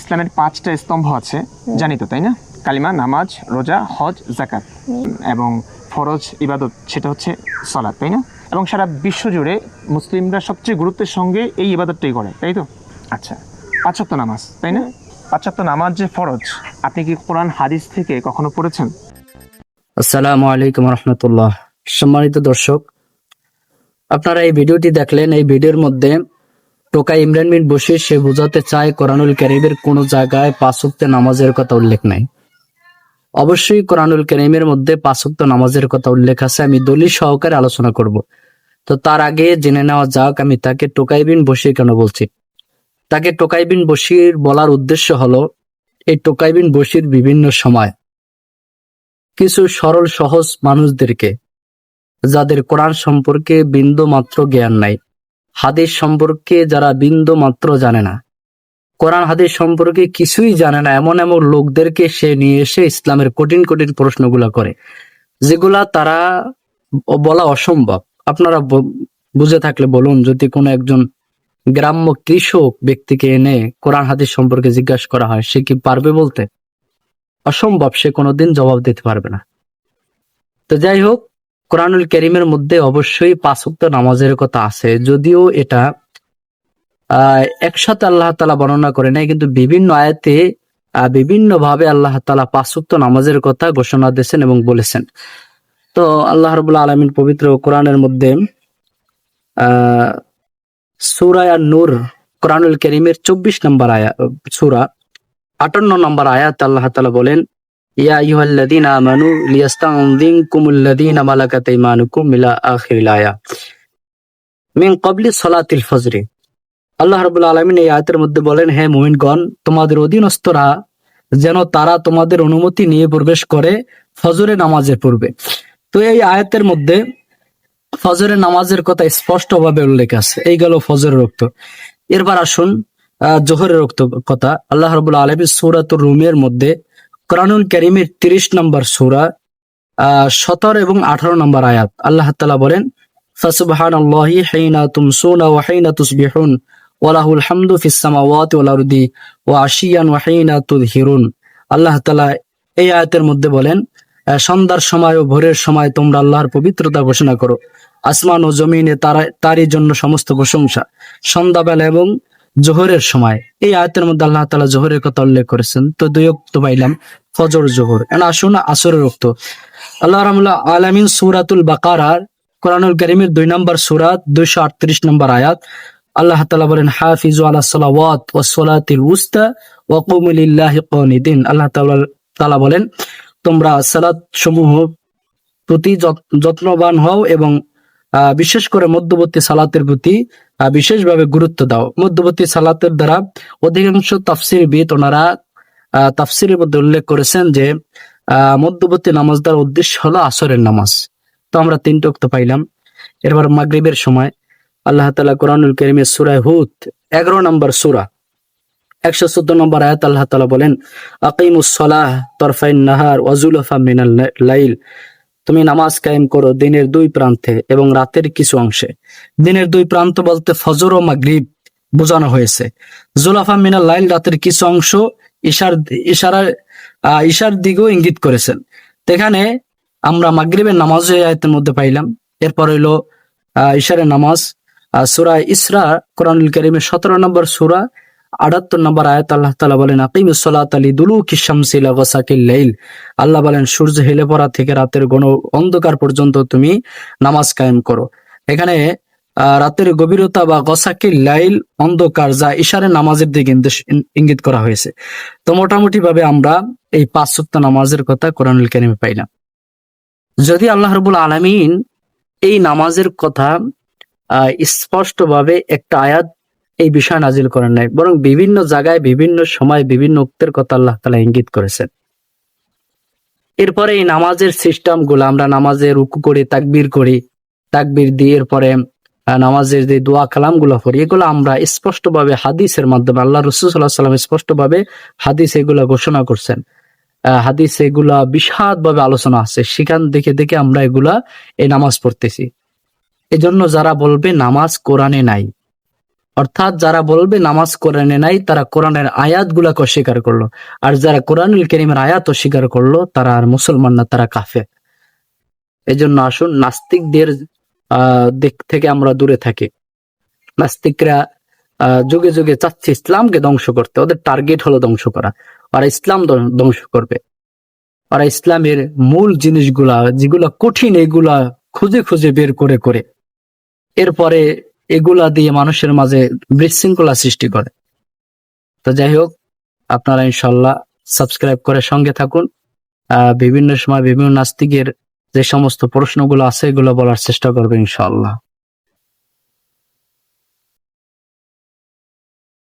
ইসলামের পাঁচটা স্তম্ভ আছে জানি তো তাই না? কালিমা, নামাজ, রোজা, হজ জাকাত এবং ফরজ, ইবাদত, সেটা হচ্ছে সলাৎ তাই না? এবং সারা বিশ্ব জুড়ে মুসলিমরা সবচেয়ে গুরুত্বের সঙ্গে এই ইবাদতটাই করে, তাই তো? আচ্ছা পাঁচক্ত নামাজ, তাই না? পাঁচক্ত নামাজ যে ফরজ, আপনি কি কোরআন, হাদিস থেকে কখনো পড়েছেন? আসসালামু আলাইকুম রহমতুল্লাহ। সম্মানিত দর্শক, আপনারা এই ভিডিওটি দেখলেন, এই ভিডিওর মধ্যে টোকা ইমরান বিন বসির সে বোঝাতে চায় কোরআনুল করিমের কোন জায়গায় পাঁচক্ত নামাজের কথা উল্লেখ নাই। অবশ্যই কোরআনুল করিমের মধ্যে পাঁচক্ত নামাজের কথা উল্লেখ আছে, আমি দলিল সহকারে আলোচনা করব। তো তার আগে জেনে নেওয়া যাক, আমি তাকে টোকাই বিন বসির কেন বলছি? তাকে টোকাই বিন বসির বলার উদ্দেশ্য হলো, এই টোকাই বিন বসির বিভিন্ন সময় কিছু সরল সহজ মানুষদেরকে, যাদের কোরআন সম্পর্কে বিন্দু মাত্র জ্ঞান নাই। হাদিস সম্পর্কে যারা বিন্দু মাত্র জানে না। কোরআন হাদিস সম্পর্কে কিছুই জানে না। এমন এমন লোকদেরকে সে নিয়ে এসে ইসলামের কঠিন কঠিন প্রশ্নগুলা করে, যেগুলা তারা বলা অসম্ভব। আপনারা বুঝে থাকলে বলুন, যদি কোনো একজন গ্রাম্য কৃষক ব্যক্তিকে এনে কোরআন হাদিস সম্পর্কে জিজ্ঞাসা করা হয়, সে কি পারবে বলতে? অসম্ভব, সে কোনোদিন জবাব দিতে পারবে না। তো যাই হোক কোরআনুল করিমের মধ্যে অবশ্যই পাঁচক্ত নামাজের কথা আছে। যদিও এটা, আহ, একসাথে আল্লাহ তালা বর্ণনা করে নাই, কিন্তু বিভিন্ন আয়াতে বিভিন্ন ভাবে আল্লাহ তালা পাঁচক্ত নামাজের কথা ঘোষণা দিয়েছেন এবং বলেছেন। তো আল্লাহ রবুল্লা আলমিন পবিত্র কোরআনের মধ্যে, আহ সুরায় নূর কোরআনুল করিমের চব্বিশ নম্বর আয়া, সুরা আটান্ন নম্বর আয়াত আল্লাহ তালা বলেন ফজরি। আল্লাহ আলামিন এই আয়াতের মধ্যে বলেন হে তোমাদের অধীনস্থরা যেন তারা তোমাদের অনুমতি নিয়ে প্রবেশ করে ফজরে নামাজে পড়বে তো এই আয়াতের মধ্যে ফজরের নামাজের কথা স্পষ্টভাবে উল্লেখ আছে। এই গেল ফজরের রক্ত। এরপর আসুন আহ, জোহরের রক্ত কথা। আল্লাহ রাবুল আলমী সৌরাতুর রুমের মধ্যে কোরআনুল করিমের তিরিশ নম্বর সুরা সতেরো এবং আঠারো নম্বর আয়াত। আল্লাহ তালা বলেন ওয়ালাহুল হামদু ফিস সামাওয়াতি ওয়াল আরদি, ওয়া আশিয়ান ওয়া হাইনা তুযহিরুন আল্লাহ তাআলা এই আয়াতের মধ্যে বলেন সন্ধ্যার সময় ও ভোরের সময় তোমরা আল্লাহর পবিত্রতা ঘোষণা করো। আসমান ও জমিনে তারা, তারই জন্য সমস্ত প্রশংসা। সন্ধ্যাবেলা এবং জোহরের সময়। এই আয়াতের মধ্যে আল্লাহ তালা জোহরের কথা উল্লেখ করেছেন। তো দুই অক্ত পাইলাম ফজর, জোহর। আসুন আসরের রক্ত আল্লাহ রামুল্লাহ আলামিন সুরাতুল বাকারার কোরআনুল করিমের দুই নম্বর সুরাত দুইশো আটত্রিশ নম্বর আয়াত। আল্লাহ তাআলা বলেন, হাফিজু আলা সালাওয়াত ওয়া সালাতিল উস্তা ওয়া কুমু লিল্লাহি আল্লাহ তাআলা বলেন, তোমরা সালাত সমূহ প্রতি যত- যত্নবান হও এবং বিশেষ করে মধ্যবর্তী সালাতের প্রতি বিশেষভাবে গুরুত্ব দাও। মধ্যবর্তী সালাতের দ্বারা অধিকাংশ তাফসির বিদ ওনারা তাফসিরের মধ্যে উল্লেখ করেছেন যে মধ্যবর্তী নামাজ দেওয়ার উদ্দেশ্য হলো আসরের নামাজ। তো আমরা তিনটে অক্ত পাইলাম। এরপর মাগরিবের সময় আল্লাহ তালা কোরআনুল করিমের সুরায় হুত এগারো নম্বর সুরা, একশো চোদ্দ নম্বর আয়াত আল্লাহ তালা বলেন, আকিমুস সলাহ তরফাইন নাহার ওয়াজুলফা মিনাল লাইল। তুমি নামাজ কায়েম করো দিনের দুই প্রান্তে এবং রাতের কিছু অংশে। দিনের দুই প্রান্ত বলতে ফজর ও মাগরিব বোঝানো হয়েছে। জুলাফা মিনাল লাইল রাতের কিছু অংশ ইশার ইশারার আহ, ইশার দিকেও ইঙ্গিত করেছেন। এখানে আমরা মাগরিবের নামাজ আয়াতের মধ্যে পাইলাম। এরপর হইল ইশারের নামাজ। সূরা ইসরা কোরআনুল করিমের সতেরো নম্বর সূরা আটাত্তর নম্বর আয়াত আল্লাহ তালা বলেন, আকিম সালাত আলী দুলু কিসামসিলা গসাকিল লাইল। আল্লাহ বলেন, সূর্য হেলে পড়া থেকে রাতের গণ অন্ধকার পর্যন্ত তুমি নামাজ কায়েম করো। এখানে রাতের গভীরতা বা গসাকিল লাইল অন্ধকার যা ইশারে নামাজের দিকে ইঙ্গিত করা হয়েছে। তো মোটামুটি ভাবে আমরা এই পাঁচ সপ্ত নামাজের কথা কোরআনুল কারিমে পাইলাম যদি আল্লাহ রবুল আলমিন এই নামাজের কথা স্পষ্টভাবে একটা আয়াত এই বিষয় নাজিল করেন নাই, বরং বিভিন্ন জায়গায়, বিভিন্ন সময়, বিভিন্ন উক্তের কথা আল্লাহ তালা ইঙ্গিত করেছেন। এরপরে এই নামাজের সিস্টেমগুলো আমরা নামাজে রুকু করি, তাকবির করি, তাকবির দিয়ে এরপরে নামাজের যে দোয়া কালামগুলো পড়ি, এগুলো আমরা স্পষ্টভাবে হাদিসের মাধ্যমে, আল্লাহ রসুল সাল্লাহ সাল্লাম স্পষ্টভাবে হাদিস এগুলা ঘোষণা করছেন। হাদিস এগুলা বিশাদ ভাবে আলোচনা আছে, সেখান দেখে দেখে আমরা এগুলা এই নামাজ পড়তেছি। এজন্য যারা বলবে নামাজ কোরআনে নাই অর্থাৎ যারা বলবে নামাজ কোরআনে নাই, তারা কোরআনের আয়াতগুলাকে অস্বীকার করল। আর যারা কোরআনুল করিমের আয়াত অস্বীকার করল, তারা আর মুসলমান না, তারা কাফে এই জন্য আসুন, নাস্তিকদের দিক থেকে আমরা দূরে থাকি। নাস্তিকরা যুগে যুগে চাচ্ছে ইসলামকে ধ্বংস করতে। ওদের টার্গেট হলো ধ্বংস করা। আর ইসলাম ধ্বং- ধ্বংস করবে। ওরা ইসলামের মূল জিনিসগুলা, যেগুলা কঠিন, এগুলা খুঁজে খুঁজে বের করে করে। এরপরে এগুলা দিয়ে মানুষের মাঝে বিশৃঙ্খলা সৃষ্টি করে। তো যাই হোক, আপনারা ইনশাল্লাহ সাবস্ক্রাইব করে সঙ্গে থাকুন। বিভিন্ন সময় বিভিন্ন নাস্তিকের যে সমস্ত প্রশ্নগুলো আছে, এগুলো বলার চেষ্টা করবে ইনশাল্লাহ।